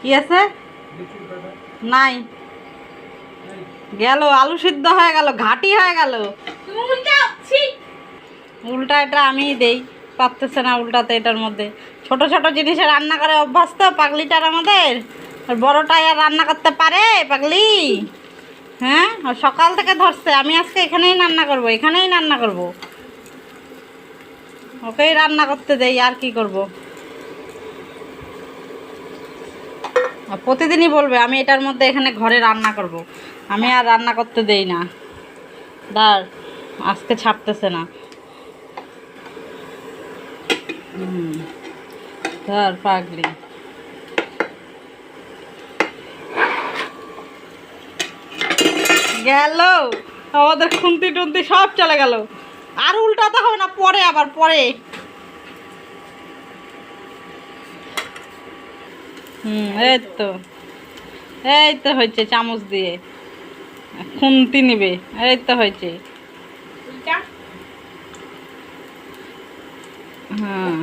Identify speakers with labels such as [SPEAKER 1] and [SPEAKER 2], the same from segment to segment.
[SPEAKER 1] কি আছে? নাই। গেল, আলু সিদ্ধ হয়ে গেল, ঘাটি হয়ে গেল। উল্টা এটা আমিই দেই, পারতেছে না উল্টাতে এটার মধ্যে। ছোট ছোট জিনিসে রান্না করে অভ্যাস তো, পাগলিটার আমাদের। আর বড়টাই আর রান্না করতে পারে, পাগলি? হ্যাঁ? সকাল থেকে ধরছে, আমি আজকে এখানেই রান্না করব, এখানেই রান্না করব। ওকেই রান্না করতে দেই, আর কি করব? প্রতিদিনই বলবে, আমি এটার মধ্যে এখানে ঘরে রান্না করব। আমি আর রান্না করতে দেই না। দাঁড়, আজকে ছাপতেছে না। ধর পাগলি। গেল। আমাদের খুন্তি টুন্তি সব চলে গেল। আর উল্টাতে হবে না, পরে আবার, পরে। হুম এই তো। এই তো হয়েছে চামচ দিয়ে। খুন্তি নিবে। এই তো হয়েছে। হ্যাঁ।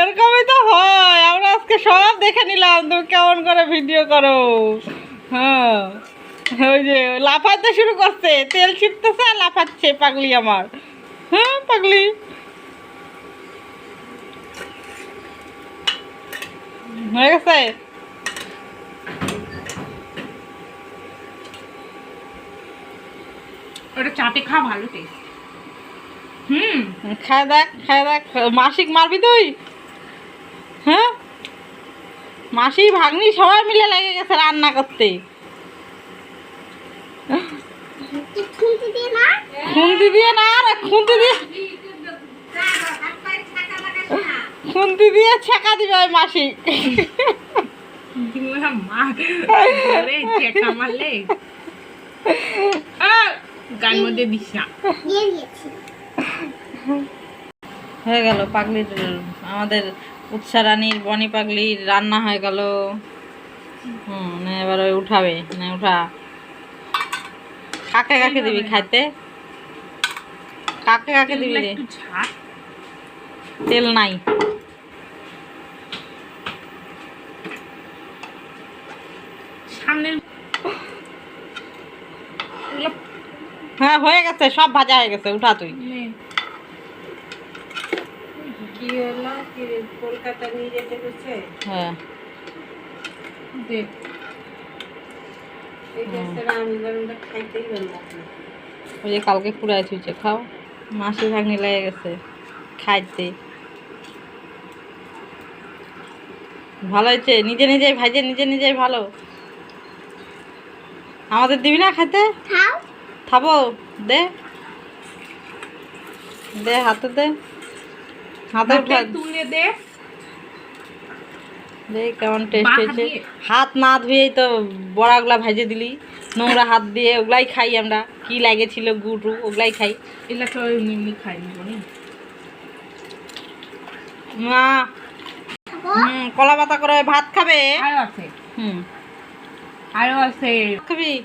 [SPEAKER 1] এরকমই তো হয়। আমরা আজকে সব দেখে নিলাম। তুমি কেমন করে ভিডিও করো। হ্যাঁ। ওই যে লাফাতে শুরু করছে তেল ছিটতেছে আর লাফাচ্ছে পাগলি আমার। হ্যাঁ পাগলি। হয়ে গেছে?
[SPEAKER 2] ওটা চাটে খাওয়া ভালো টেস্ট হুম।
[SPEAKER 1] খায় দেখ খায় দেখ। মাসিক মারবি তুই? হ্যাঁ? মাসি ভাগ্নি সবাই মিলে লেগে গেছে রান্না করতে। খুন্তি দিয়ে না? রে খুন্তি দিয়ে। খুন্তি দিয়ে ছেঁকা দিবে ওই মাসি। হয়ে গেল পাগলির আমাদের উৎসা রানীর বনি পাগলির রান্না হয়ে গেল। হুম না এবার ওই উঠাবে না উঠা। কাকে কাকে দিবি খাইতে? কাকে কাকে দিবি? রে তেল নাই।
[SPEAKER 2] সামনের
[SPEAKER 1] হ্যাঁ হয়ে গেছে সব ভাজা হয়ে গেছে উঠা তুই।
[SPEAKER 3] কি হলো? কি কলকাতা নিয়ে যেতে
[SPEAKER 1] হ্যাঁ।
[SPEAKER 2] দে।
[SPEAKER 1] ওই যে কালকে পুরাই থুইছে খাও। মাসি ভাগ্নি লেগে গেছে খাইতে। ভালো হয়েছে? নিজে নিজেই ভাইজে নিজে নিজেই ভালো? আমাদের দিবি না খাইতে খাব দে। দে হাতে দে। হাতে
[SPEAKER 2] হাতে তুলে দে।
[SPEAKER 1] কেমন টেস্ট
[SPEAKER 2] হাত
[SPEAKER 1] হয়েছে। হাত না ধুয়েই তো বড়াগুলা ভেজে দিলি। নোংরা হাত দিয়ে ওগুলাই খাই আমরা। কি লাগেছিল গুটু ওগুলাই খাই।
[SPEAKER 2] এগুলা তো এমনি খাইনি
[SPEAKER 1] মা হুম কলা পাতা করে ভাত খাবে?
[SPEAKER 2] আরও আছে।
[SPEAKER 1] হুম।
[SPEAKER 2] আরও আছে।
[SPEAKER 1] খাবি?